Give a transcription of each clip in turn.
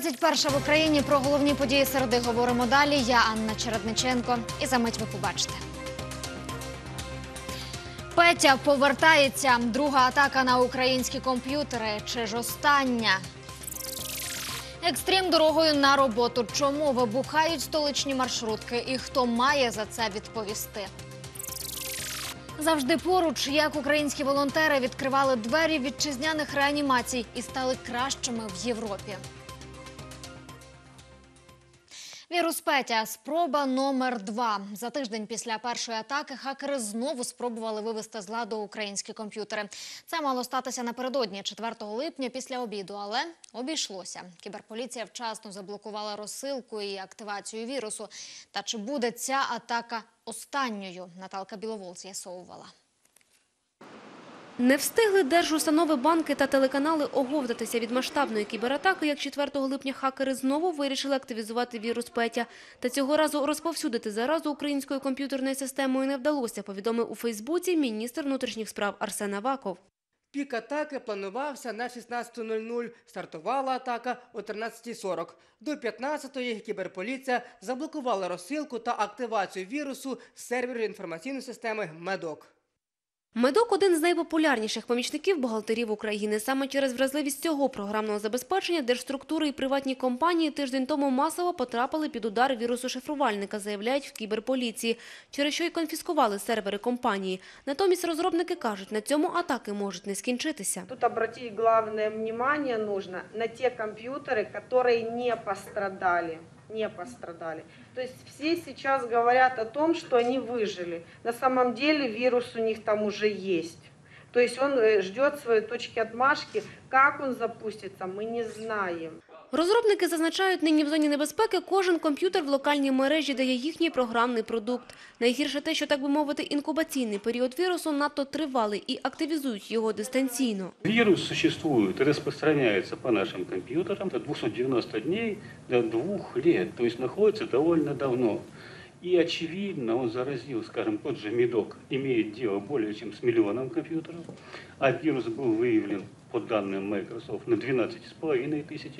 21 в Україні про головні події середи говоримо далі. Я Анна Чередниченко. І за мить ви побачите. Петя повертається. Друга атака на українські комп'ютери. Чи ж остання? Екстрім дорогою на роботу. Чому вибухають столичні маршрутки і хто має за це відповісти? Завжди поруч, як українські волонтери відкривали двері вітчизняних реанімацій і стали кращими в Європі. Вірус Петя. Спроба номер два. За тиждень після першої атаки хакери знову спробували вивести з ладу українські комп'ютери. Це мало статися напередодні 4 липня після обіду, але обійшлося. Кіберполіція вчасно заблокувала розсилку і активацію вірусу. Та чи буде ця атака останньою? Наталка Біловол з'ясовувала. Не встигли держустанови, банки та телеканали оговтатися від масштабної кібератаки, як 4 липня хакери знову вирішили активізувати вірус Петя. Та цього разу розповсюдити заразу українською комп'ютерною системою не вдалося, повідомив у Фейсбуці міністр внутрішніх справ Арсен Аваков. Пік атаки планувався на 16.00. Стартувала атака о 13.40. До 15.00 кіберполіція заблокувала розсилку та активацію вірусу з серверу інформаційної системи МЕДОК. Медок – один з найпопулярніших помічників бухгалтерів України. Саме через вразливість цього програмного забезпечення держструктури і приватні компанії тиждень тому масово потрапили під удар вірусу шифрувальника, заявляють в кіберполіції, через що й конфіскували сервери компанії. Натомість розробники кажуть, на цьому атаки можуть не скінчитися. Тут обратить главное внимание нужно на те компьютеры, которые не пострадали. Не пострадали. То есть все сейчас говорят о том, что они выжили. На самом деле вирус у них там уже есть. То есть он э, ждет своей точки отмашки. Как он запустится, мы не знаем. Розробники зазначають, нині в зоні небезпеки кожен комп'ютер в локальній мережі дає їхній програмний продукт. Найгірше те, що, так би мовити, інкубаційний період вірусу надто тривалий і активізують його дистанційно. Вирус существует и распространяется по нашим компьютерам от 290 дней до двух лет, то есть находится довольно давно. И очевидно, он заразил, скажем, тот же МИДОК, имеет дело более чем с миллионом компьютеров, а вирус был выявлен по данным Microsoft на 12,5 тысяч.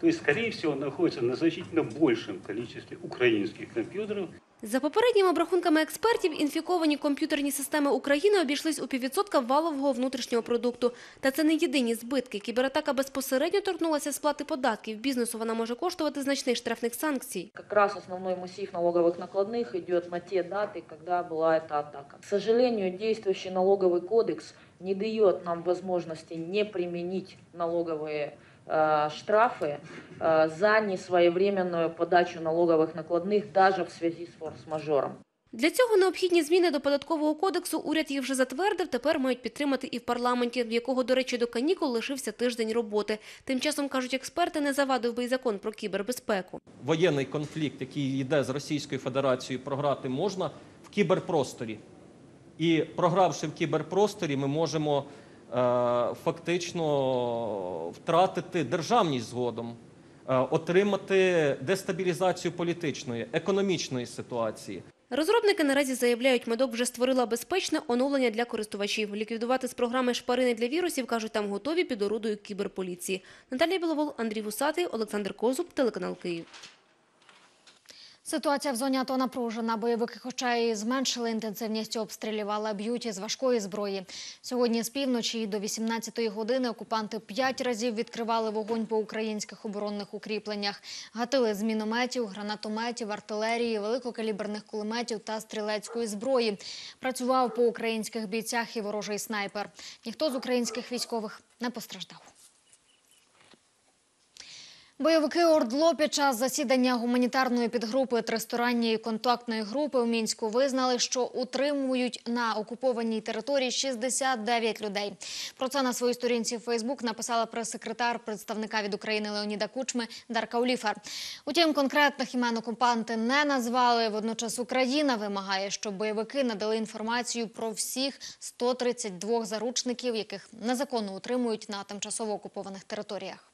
То есть, скорее всего, находится на значительно большем количестве украинских компьютеров, За попередніми обрахунками експертів, інфіковані комп'ютерні системи України обійшлись у піввідсотка валового внутрішнього продукту. Та це не єдині збитки. Кібератака безпосередньо торкнулася сплати податків. Бізнесу вона може коштувати значних штрафних санкцій. Как раз основной массив налоговых накладных идет на те даты, когда была эта атака. К сожалению, действующий налоговый кодекс не дает нам возможности не применить налоговые э, штрафы э, за несвоевременную подачу налоговых накладных даже в связи с форс-мажором. Для цього необхідні зміни до податкового кодексу уряд їх вже затвердив, тепер мають підтримати і в парламенті, в якого, до речі, до канікул лишився тиждень роботи. Тим часом, кажуть експерти, не завадив би й закон про кібербезпеку. воєнний конфлікт, який йде з Російською Федерацією, програти можна в кіберпросторі. І програвши в кіберпросторі, ми можемо е, фактично втратити державність згодом, е, отримати дестабілізацію політичної, економічної ситуації. Розробники наразі заявляють, медок вже створила безпечне оновлення для користувачів. Ліквідувати з програми шпарини для вірусів, кажуть, там готові під орудою кіберполіції. Наталія Біловол, Андрій Вусатий, Олександр Козуб, телеканал Київ. Ситуація в зоні АТО напружена. Бойовики, хоча і зменшили інтенсивність обстрілів, але б'ють із важкої зброї. Сьогодні з півночі до 18-ї години окупанти п'ять разів відкривали вогонь по українських оборонних укріпленнях. Гатили з мінометів, гранатометів, артилерії, великокаліберних кулеметів та стрілецької зброї. Працював по українських бійцях і ворожий снайпер. Ніхто з українських військових не постраждав. Бойовики ОРДЛО під час засідання гуманітарної підгрупи тристоронньої контактної групи у Мінську визнали, що утримують на окупованій території 69 людей. Про це на своїй сторінці в Фейсбук написала прес-секретар представника від України Леоніда Кучми Дарка Оліфер. Утім, конкретних імен окупанти не назвали. Водночас Україна вимагає, щоб бойовики надали інформацію про всіх 132 заручників, яких незаконно утримують на тимчасово окупованих територіях.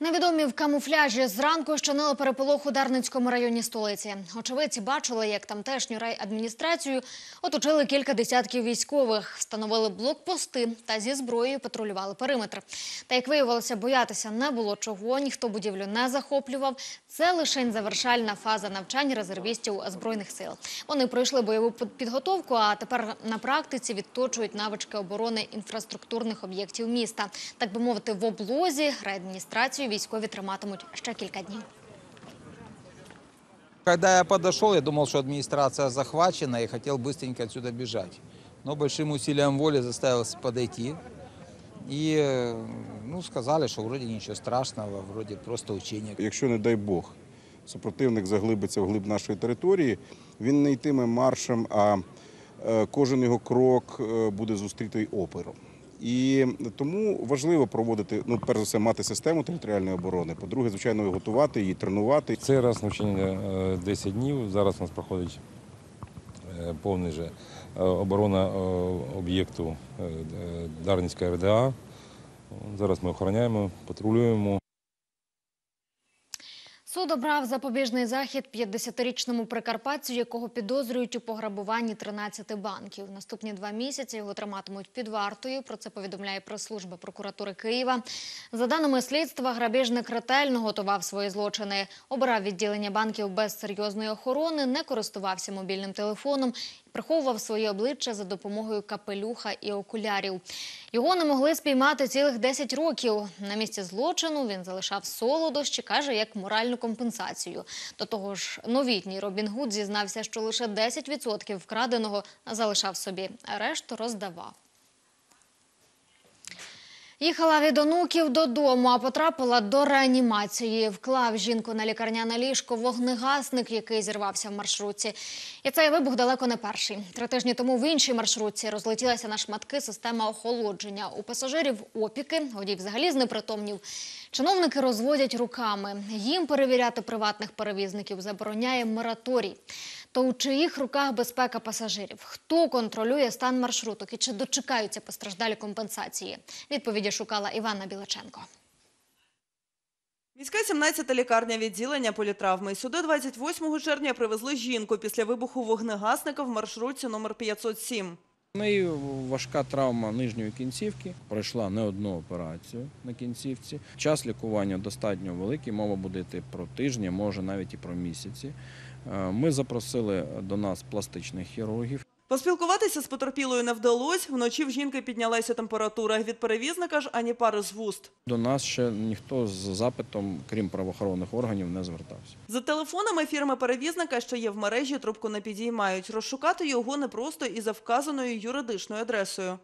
Невідомі в камуфляжі зранку щинили переполох у Дарницькому районі столиці. Очевидці бачили, як тамтешню райадміністрацію оточили кілька десятків військових, встановили блокпости та зі зброєю патрулювали периметр. Та як виявилося, боятися не було чого, ніхто будівлю не захоплював. Це лише завершальна фаза навчань резервістів збройних сил. Вони пройшли бойову підготовку, а тепер на практиці відточують навички оборони інфраструктурних об'єктів міста. Так би мовити, в облозі райадміністрацію військові триматимуть ще кілька днів. Когда я подошел, я думал, что администрация захвачена и хотел быстренько отсюда бежать. Но большим усилием воли заставил подойти. И ну, сказали, что вроде ничего страшного, вроде просто учение. Якщо, не дай Бог, супротивник заглибиться в глиб нашої території, він не йтиме маршем, а е, кожен його крок е, буде зустрітий опером. І тому важливо проводити, ну, перш за все, мати систему територіальної оборони. По-друге, звичайно, готувати її, тренувати. Цей раз навчання е, 10 днів. Зараз у нас проходить е, повний же е, оборона е, об'єкту е, е, Дарницька РДА. Зараз ми охороняємо, патрулюємо. Суд обрав запобіжний захід 50-річному прикарпатцю, якого підозрюють у пограбуванні 13 банків. Наступні два місяці його триматимуть під вартою. Про це повідомляє прес-служба прокуратури Києва. За даними слідства, грабіжник ретельно готував свої злочини. Обирав відділення банків без серйозної охорони, не користувався мобільним телефоном. Приховував своє обличчя за допомогою капелюха і окулярів. Його не могли спіймати цілих 10 років. На місці злочину він залишав солодощі, каже, як моральну компенсацію. До того ж, новітній Робін Гуд зізнався, що лише 10% вкраденого залишав собі, а решту роздавав. Їхала від онуків додому, а потрапила до реанімації. Вклав жінку на лікарняне ліжко вогнегасник, який зірвався в маршрутці. І цей вибух далеко не перший. Три тижні тому в іншій маршрутці розлетілася на шматки система охолодження. У пасажирів опіки, водій взагалі знепритомнів. Чиновники розводять руками. Їм перевіряти приватних перевізників забороняє мораторій. То у чиїх руках безпека пасажирів? Хто контролює стан маршруток і чи дочекаються постраждалі компенсації? Відповіді шукала Івана Білаченко. Міська 17-та лікарня відділення політравми. Сюди 28 червня привезли жінку після вибуху вогнегасника в маршрутці номер 507. У неї важка травма нижньої кінцівки, пройшла не одну операцію на кінцівці. Час лікування достатньо великий, мова буде йти про тижні, може навіть і про місяці. Е, Ми запросили до нас пластичних хірургів. Поспілкуватися з потерпілою не вдалося. Вночі в жінки піднялася температура. Від перевізника ж ані пари з вуст. До нас ще ніхто з запитом, крім правоохоронних органів, не звертався. За телефонами фірми перевізника, що є в мережі, трубку не підіймають. Розшукати його непросто і за вказаною юридичною адресою.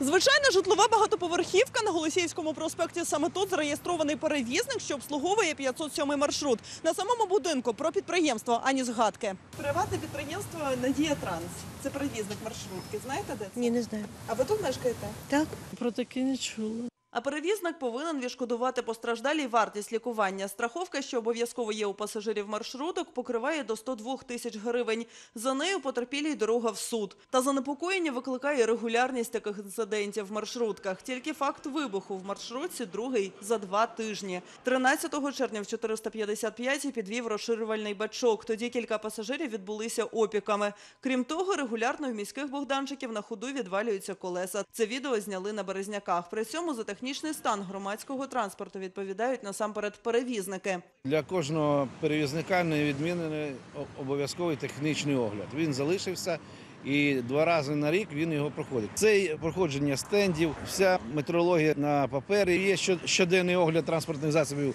Звичайна житлова багатоповерхівка на Голосіївському проспекті. Саме тут зареєстрований перевізник, що обслуговує 507 маршрут. На самому будинку про підприємство ані згадки. Приватне підприємство Надія Транс. Це перевізник маршрутки. Знаєте де це? Ні, не знаю. А ви тут мешкаєте? Так, про таке не чула. А перевізник повинен відшкодувати постраждалій вартість лікування. Страховка, що обов'язково є у пасажирів маршруток, покриває до 102 тисяч гривень. За нею потерпілій дорога в суд. Та занепокоєння викликає регулярність таких інцидентів в маршрутках. Тільки факт вибуху в маршрутці другий за два тижні. 13 червня в 455 підвів розширювальний бачок. Тоді кілька пасажирів відбулися опіками. Крім того, регулярно в міських богданчиків на ходу відвалюються колеса. Це відео зняли на Березняках. При цьому за технічний стан громадського транспорту відповідають насамперед перевізники. Для кожного перевізника не відмінений обов'язковий технічний огляд. Він залишився і два рази на рік він його проходить. Це проходження стендів, вся метрологія на папері. Є що- щоденний огляд транспортних засобів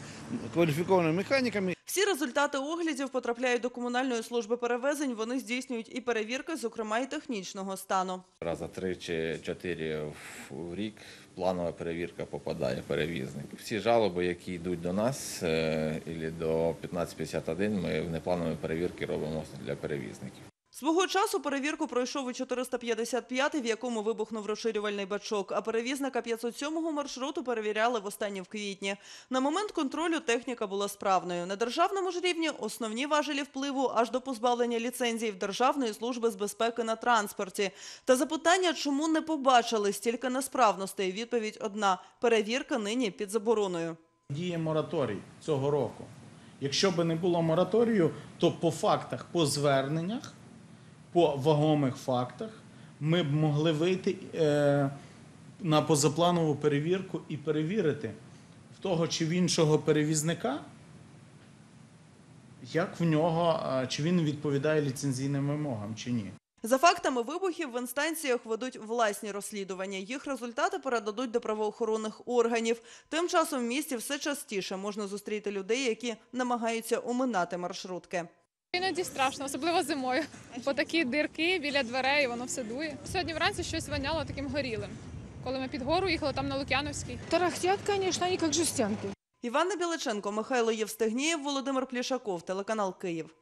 кваліфікованими механіками. Всі результати оглядів потрапляють до комунальної служби перевезень. Вони здійснюють і перевірки, зокрема і технічного стану. Раза три чи чотири в рік планова перевірка попадає перевізник. Всі жалоби, які йдуть до нас, е, і до 1551, ми в непланові перевірки робимо для перевізників. Свого часу перевірку пройшов і 455, в якому вибухнув розширювальний бачок, а перевізника 507 маршруту перевіряли востаннє в квітні. На момент контролю техніка була справною. На державному ж рівні основні важелі впливу аж до позбавлення ліцензій в Державної служби з безпеки на транспорті. Та запитання, чому не побачили стільки несправностей, відповідь одна – перевірка нині під забороною. Діє мораторій цього року. Якщо би не було мораторію, то по фактах, по зверненнях, по вагомих фактах, ми б могли вийти е, на позапланову перевірку і перевірити в того чи в іншого перевізника, як в нього, е, чи він відповідає ліцензійним вимогам, чи ні. За фактами вибухів в інстанціях ведуть власні розслідування. Їх результати передадуть до правоохоронних органів. Тим часом в місті все частіше можна зустріти людей, які намагаються оминати маршрутки. Іноді страшно, особливо зимою. Бо такі дирки біля дверей, воно все дує. Сьогодні вранці щось воняло таким горілим. Коли ми під гору їхали там на Лук'яновській. Тарахтят, звісно, вони як жестянки. Івана Біличенко, Михайло Євстигнієв, Володимир Плішаков, телеканал Київ.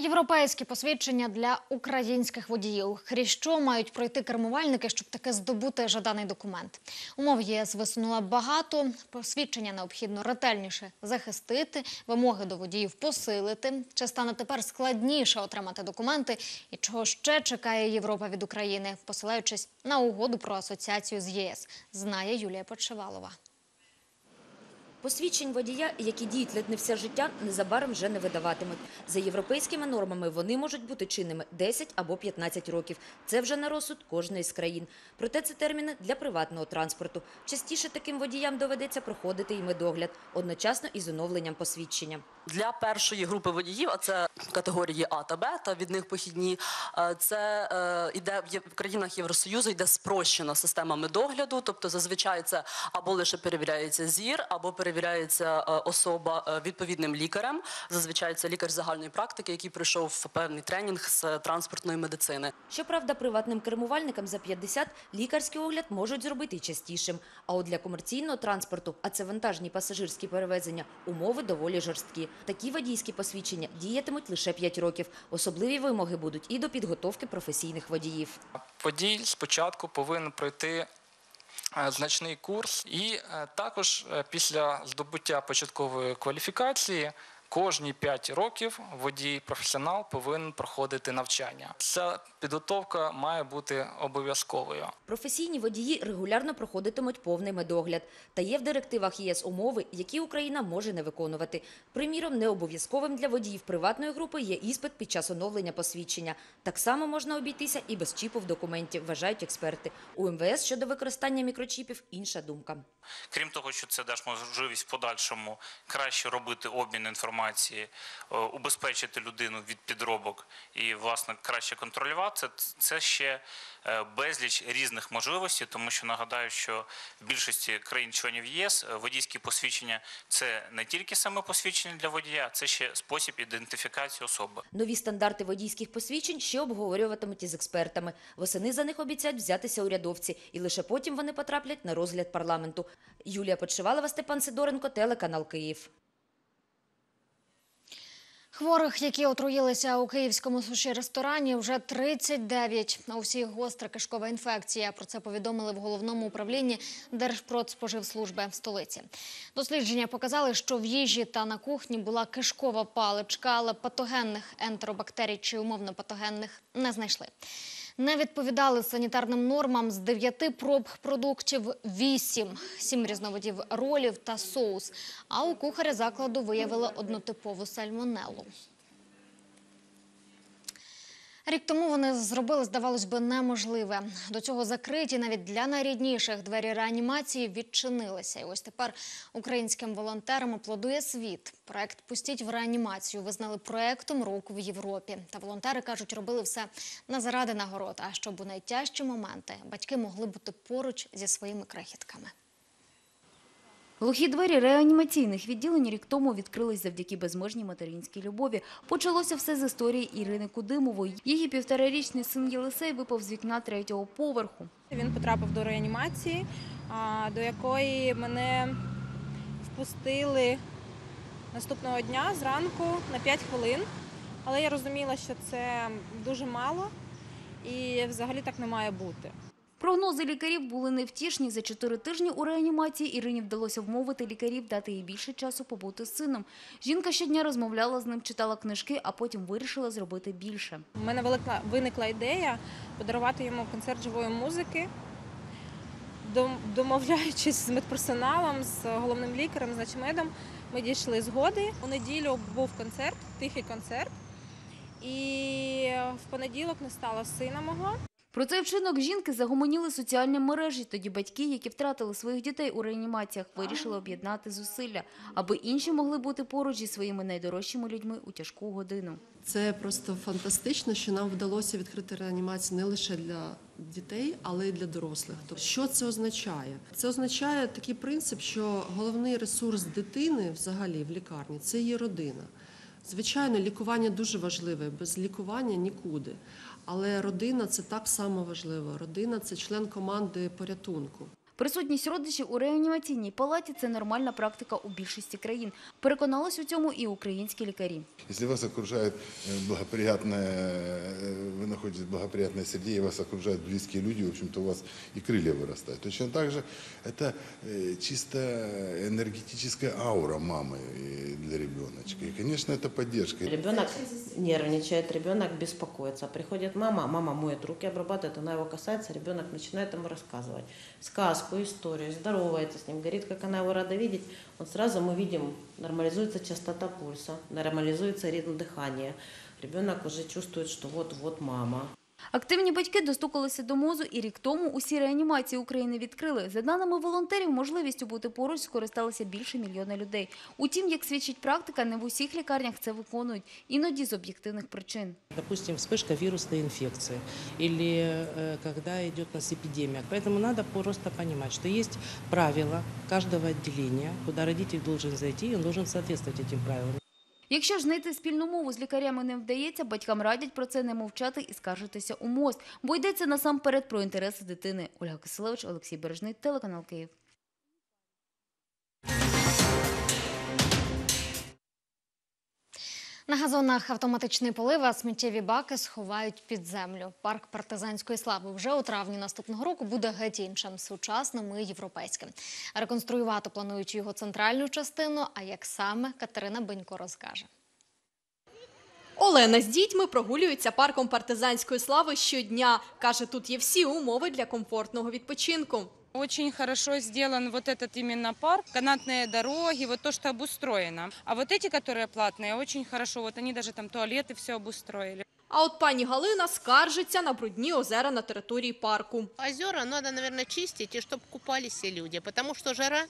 Європейські посвідчення для українських водіїв. Крізь що мають пройти кермувальники, щоб таки здобути жаданий документ. Умов ЄС висунула багато. Посвідчення необхідно ретельніше захистити, вимоги до водіїв посилити. Чи стане тепер складніше отримати документи? І чого ще чекає Європа від України, посилаючись на угоду про асоціацію з ЄС, знає Юлія Почевалова. Посвідчень водія, які діють ледь не все життя, незабаром вже не видаватимуть. За європейськими нормами вони можуть бути чинними 10 або 15 років. Це вже на розсуд кожної з країн. Проте це терміни для приватного транспорту. Частіше таким водіям доведеться проходити і медогляд, одночасно із оновленням посвідчення. Для першої групи водіїв, а це категорії А та Б, та від них похідні, е, це е, в Є- в країнах Євросоюзу йде спрощена система медогляду, тобто зазвичай це або лише перевіряється зір, або перевіряється е, особа е, відповідним лікарем. Зазвичай це лікар загальної практики, який пройшов певний тренінг з транспортної медицини. Щоправда, приватним кермувальникам за 50 лікарський огляд можуть зробити частішим. А от для комерційного транспорту, а це вантажні пасажирські перевезення, умови доволі жорсткі. Такі водійські посвідчення діятимуть лише 5 років. Особливі вимоги будуть і до підготовки професійних водіїв. Водій спочатку повинен пройти значний курс, і е, також е, після здобуття початкової кваліфікації кожні 5 років водій професіонал повинен проходити навчання. Ця підготовка має бути обов'язковою. Професійні водії регулярно проходитимуть повний медогляд. Та є в директивах ЄС умови, які Україна може не виконувати. Приміром, не обов'язковим для водіїв приватної групи є іспит під час оновлення посвідчення. Так само можна обійтися і без чіпу в документі, вважають експерти. У МВС щодо використання мікрочіпів інша думка. Крім того, що це дасть можливість в подальшому краще робити обмін інформації, е, убезпечити людину від підробок і власне краще контролювати, це, це ще е, безліч різних можливостей, тому що нагадаю, що в більшості країн-членів єС е, водійські посвідчення це не тільки саме посвідчення для водія, це ще спосіб ідентифікації особи. Нові стандарти водійських посвідчень ще обговорюватимуть із експертами. Восени за них обіцяють взятися урядовці, і лише потім вони потраплять на розгляд парламенту. Юлія Подшивалова, Степан Сидоренко, телеканал Київ. Хворих, які отруїлися у київському суші-ресторані, вже 39. У всіх гостра кишкова інфекція. Про це повідомили в головному управлінні Держпродспоживслужби столиці. Дослідження показали, що в їжі та на кухні була кишкова паличка, але патогенних ентеробактерій чи умовно патогенних не знайшли. Не відповідали санітарним нормам з 9 проб продуктів 8, 7 різновидів ролів та соус. А у кухаря закладу виявили однотипову сальмонелу. Рік тому вони зробили, здавалось би, неможливе. До цього закриті навіть для найрідніших двері реанімації відчинилися. І ось тепер українським волонтерам аплодує світ. Проект Пустіть в реанімацію визнали проектом року в Європі. Та волонтери кажуть, робили все не заради нагород, а щоб у найтяжчі моменти батьки могли бути поруч зі своїми крихітками. Глухі двері реанімаційних відділень рік тому відкрились завдяки безмежній материнській любові. Почалося все з історії Ірини Кудимової. Її півторарічний син Єлисей випав з вікна третього поверху. Він потрапив до реанімації, до якої мене впустили наступного дня зранку на 5 хвилин. Але я розуміла, що це дуже мало і взагалі так не має бути. Прогнози лікарів були невтішні. За чотири тижні у реанімації Ірині вдалося вмовити лікарів дати їй більше часу побути з сином. Жінка щодня розмовляла з ним, читала книжки, а потім вирішила зробити більше. У мене виникла, виникла ідея подарувати йому концерт живої музики домовляючись з медперсоналом, з головним лікарем, з начмедом, ми дійшли згоди. У неділю був концерт, тихий концерт. І в понеділок не стало сина мого. Про цей вчинок жінки загомоніли соціальні мережі. Тоді батьки, які втратили своїх дітей у реанімаціях, вирішили об'єднати зусилля, аби інші могли бути поруч зі своїми найдорожчими людьми у тяжку годину. Це просто фантастично, що нам вдалося відкрити реанімацію не лише для дітей, але й для дорослих. Тобто, що це означає? Це означає такий принцип, що головний ресурс дитини взагалі в лікарні це її родина. Звичайно, лікування дуже важливе, без лікування нікуди. Але родина це так само важливо. Родина це член команди порятунку. Присутність родичів у реанімаційній палаті це нормальна практика у більшості країн. Переконались у цьому і українські лікарі. Если вас окружает э, благоприятная, э, вы находитесь в благоприятной среде, и вас окружают близкие люди, в общем-то, у вас и крылья вырастают. Точно так же это э, чисто энергетическая аура мамы э, для ребеночка. И, конечно, это поддержка. Ребенок нервничает, ребенок беспокоится. Приходит мама, мама моет руки, обрабатывает, она его касается, ребенок начинает ему рассказывать сказку, историю, здоровается с ним, говорит, как она его рада видеть. Вот сразу мы видим, нормализуется частота пульса, нормализуется ритм дыхания. Ребенок уже чувствует, что вот-вот мама. Активні батьки достукалися до МОЗу і рік тому усі реанімації України відкрили. За даними волонтерів, можливістю бути поруч скористалися більше мільйона людей. Утім, як свідчить практика, не в усіх лікарнях це виконують, іноді з об'єктивних причин. допустим, вспышка вирусной инфекции или э, когда идет у нас эпидемия. Поэтому надо просто понимать, что есть правила каждого отделения, куда родитель должен зайти, и он должен соответствовать этим правилам. Якщо ж знайти спільну мову з лікарями не вдається, батькам радять про це не мовчати і скаржитися у мост, бо йдеться насамперед про інтереси дитини. Ольга Киселевич, Олексій Бережний, телеканал Київ. На газонах автоматичний полив, а сміттєві баки сховають під землю. Парк партизанської слави вже у травні наступного року буде геть іншим, сучасним і європейським. Реконструювати планують його центральну частину. А як саме Катерина Бенько розкаже. Олена з дітьми прогулюється парком партизанської слави щодня. Каже, тут є всі умови для комфортного відпочинку. Очень хорошо сделан вот этот именно парк, канатные дороги, вот то, что обустроено. А вот эти, которые платные, очень хорошо, вот они даже там туалеты все обустроили. А от пані Галина скаржиться на брудні озера на території парку. Озера надо, наверное, чистить, и чтобы купались все люди, потому что жара,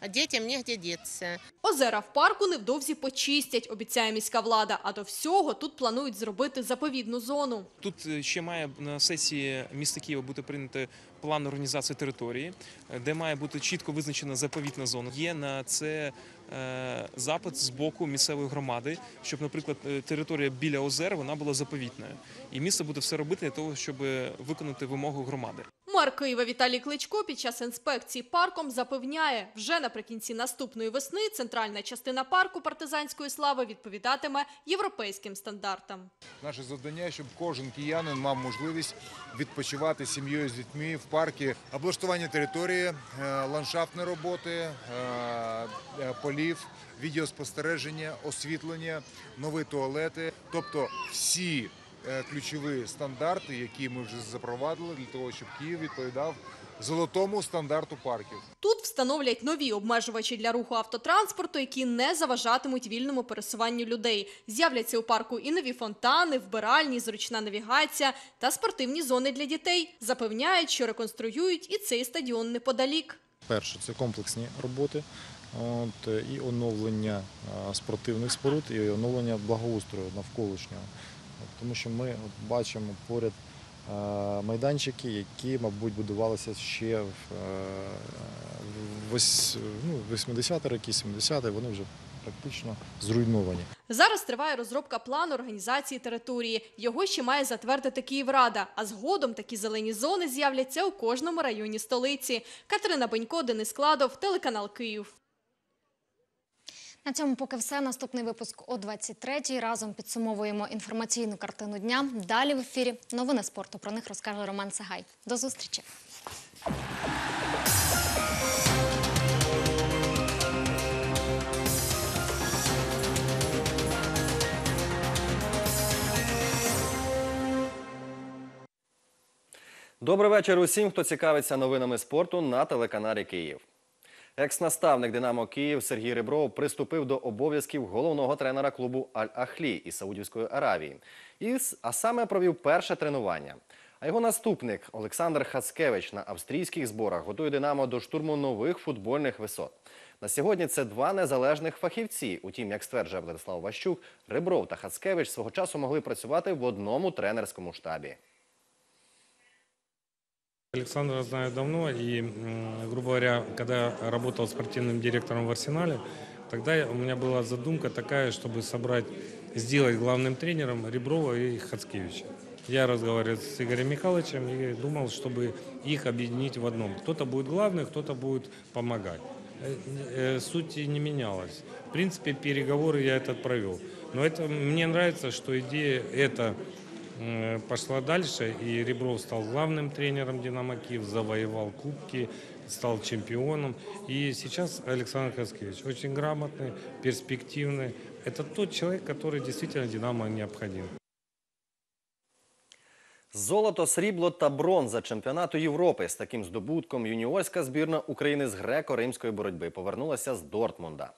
а детям негде деться. Озера в парку невдовзі почистять, обіцяє міська влада. А до всього тут планують зробити заповідну зону. Тут е, ще має на сесії міста Києва бути прийнято план організації території, е, де має бути чітко визначена заповітна зона. Є на це е, запит з боку місцевої громади, щоб, наприклад, е, територія біля озер вона була заповітною. І місто буде все робити для того, щоб виконати вимогу громади. Мер Києва Віталій Кличко під час інспекції парком запевняє, вже наприкінці наступної весни центральна частина парку партизанської слави відповідатиме європейським стандартам. Наше завдання, щоб кожен киянин мав можливість відпочивати сім'єю з дітьми в парку. Облаштування території, е, ландшафтні роботи, е, е, полів, відеоспостереження, освітлення, нові туалети, тобто всі ключові стандарти, які ми вже запровадили для того, щоб Київ відповідав золотому стандарту парків. Тут встановлять нові обмежувачі для руху автотранспорту, які не заважатимуть вільному пересуванню людей. З'являться у парку і нові фонтани, вбиральні, зручна навігація та спортивні зони для дітей. Запевняють, що реконструюють і цей стадіон неподалік. Перше це комплексні роботи, от, і оновлення спортивних споруд, і оновлення благоустрою навколишнього. Тому що ми бачимо поряд майданчики, які, мабуть, будувалися ще в, е, в вось- ну, 80-ті роки, 70-ті, вони вже практично зруйновані. Зараз триває розробка плану організації території. Його ще має затвердити Київрада. А згодом такі зелені зони з'являться у кожному районі столиці. Катерина Бенько, Денис Кладов, телеканал Київ. На цьому поки все. Наступний випуск о 23-й. Разом підсумовуємо інформаційну картину дня. Далі в ефірі новини спорту. Про них розкаже Роман Сагай. До зустрічі. Добрий вечір усім, хто цікавиться новинами спорту на телеканалі Київ. Екс-наставник Динамо Київ Сергій Ребров приступив до обов'язків головного тренера клубу Аль-Ахлі із Саудівської Аравії. І, а саме провів перше тренування. А його наступник Олександр Хацкевич на австрійських зборах готує Динамо до штурму нових футбольних висот. На сьогодні це два незалежних фахівці. Утім, як стверджує Владислав Ващук, Ребров та Хацкевич свого часу могли працювати в одному тренерському штабі. Александра знаю давно, и, грубо говоря, когда работал спортивным директором в «Арсенале», тогда у меня была задумка такая, чтобы собрать, сделать главным тренером Реброва и Хацкевича. Я разговаривал с Игорем Михайловичем и думал, чтобы их объединить в одном. Кто-то будет главный, кто-то будет помогать. Э, э, Суть не менялась. В принципе, переговоры я этот провел. Но это, мне нравится, что идея эта пошла дальше, и Ребров стал главным тренером «Динамо Киев», завоевал кубки, стал чемпионом. И сейчас Александр Хаскевич очень грамотный, перспективный. Это тот человек, который действительно «Динамо» необходим. Золото, срібло та бронза чемпіонату Європи з таким здобутком юніорська збірна України з греко-римської боротьби повернулася з Дортмунда.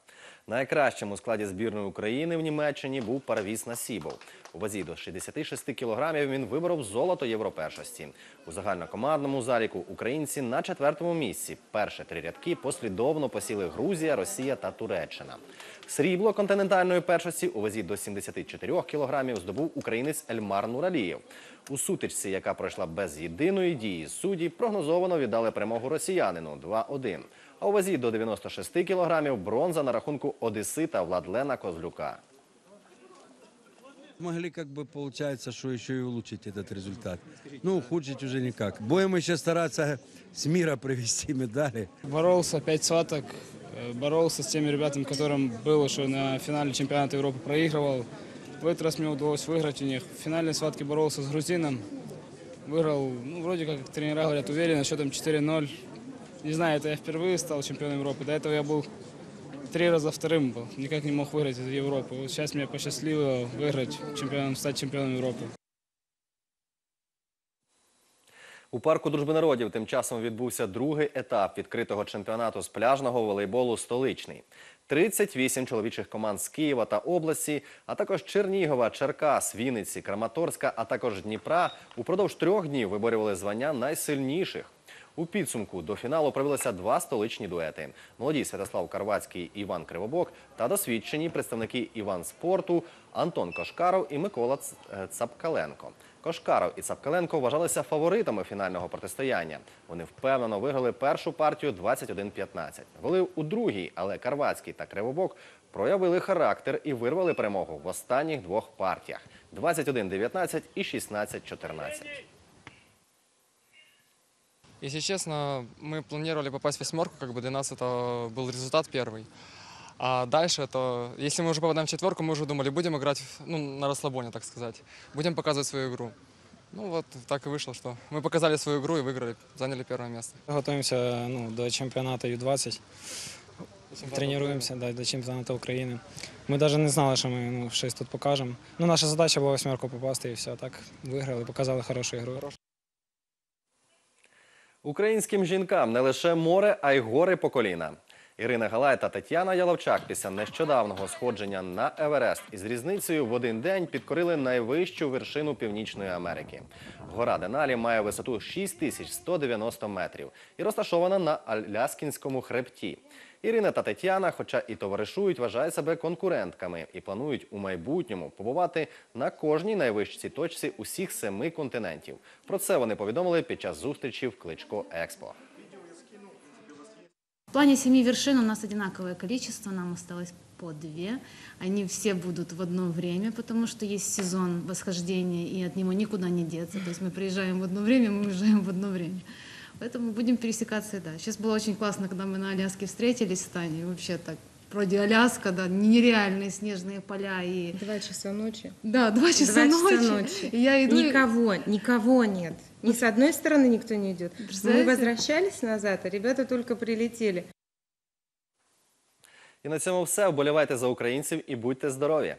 Найкращим у складі збірної України в Німеччині був Парвіз Насібов. У вазі до 66 кілограмів він виборов золото європершості. У загальнокомандному заліку українці на четвертому місці. Перші три рядки послідовно посіли Грузія, Росія та Туреччина. Срібло континентальної першості у вазі до 74 кілограмів здобув українець Ельмар Нуралієв. У сутичці, яка пройшла без єдиної дії, судді прогнозовано віддали перемогу росіянину 2-1. А у вазі до 96 кілограмів бронза на рахунку Одесита Владлена Козлюка. Могли как бы получается, что еще и улучшить этот результат. Ну, ухудшить уже никак. Будем еще стараться с мира привезти медали. Боролся пять схваток, э, боролся с теми ребятами, которым был уже на финале чемпионата Европы, проигрывал. В этот раз мне удалось выиграть у них. В финальной схватке боролся с грузином. Выиграл, ну, вроде как тренера говорят, уверенно, счетом 4-0. Не знаю, это я впервые стал чемпионом Европы. До этого я был три раза вторым был. Никак не мог выиграть из Европы. Вот сейчас мне посчастливило выиграть чемпионом, стать чемпионом Европы. У парку дружби народів тим часом відбувся другий етап відкритого чемпіонату з пляжного волейболу «Столичний». 38 чоловічих команд з Києва та області, а також Чернігова, Черкас, Вінниці, Краматорська, а також Дніпра упродовж трьох днів виборювали звання найсильніших. У підсумку до фіналу провелися два столичні дуети: молоді Святослав Карвацький, Іван Кривобок та досвідчені представники Іван спорту Антон Кошкаров і Микола е, Цапкаленко. Кошкаров і Цапкаленко вважалися фаворитами фінального протистояння. Вони впевнено виграли першу партію 21-15. Голи у другій, але Карвацький та Кривобок проявили характер і вирвали перемогу в останніх двох партіях 21-19 і 16-14. Если честно, мы планировали попасть в восьмерку, как бы для нас это был результат первый. А дальше, то, если мы уже попадаем в четверку, мы уже думали, будем играть ну, на расслабоне, так сказать. Будем показывать свою игру. Ну вот так и вышло, что мы показали свою игру и выиграли, заняли первое место. Готовимся ну, до чемпионата Ю-20. Тренируемся да, до чемпионата України. Ми навіть не знали, що ми ну, щось тут покажемо. Ну, наша задача була восьмерку попасти і все. Так виграли, показали хорошу ігру. Українським жінкам не лише море, а й гори по коліна. Ірина Галай та Тетяна Яловчак після нещодавнього сходження на Еверест із різницею в один день підкорили найвищу вершину Північної Америки. Гора Деналі має висоту 6190 метрів і розташована на Аляскінському хребті. Ірина та Тетяна, хоча і товаришують, вважають себе конкурентками і планують у майбутньому побувати на кожній найвищій точці усіх семи континентів. Про це вони повідомили під час зустрічі в Кличко Експо. В плане семи вершин у нас одинаковое количество, нам осталось по две. Они все будут в одно время, потому что есть сезон восхождения, и от него никуда не деться. То есть мы приезжаем в одно время, мы уезжаем в одно время. Поэтому будем пересекаться и да. Сейчас было очень классно, когда мы на Аляске встретились с Таней. Вообще так, вроде Аляска, да, нереальные снежные поля и... Два часа ночи. Да, два часа ночи. И я иду и- Никого, никого нет. Ни с одной стороны никто не идет. Мы Представляете? возвращались назад, а ребята только прилетели. І на цьому все. Вболівайте за українців і будьте здорові!